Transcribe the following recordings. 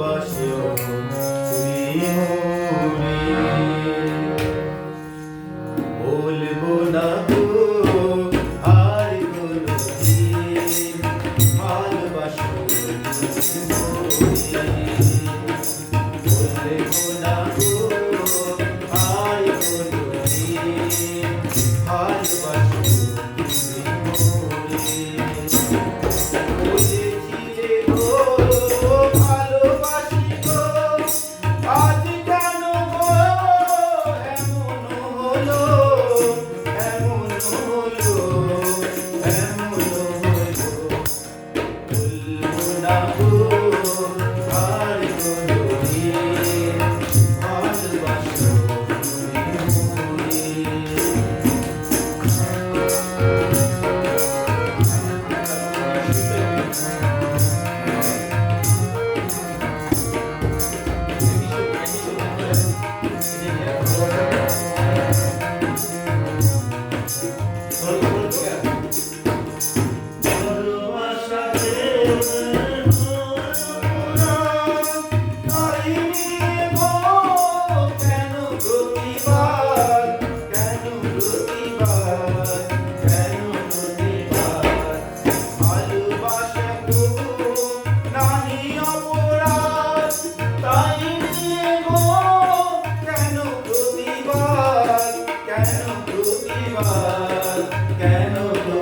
ভালোবাসো তুমি মোরে Santo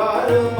வாருமா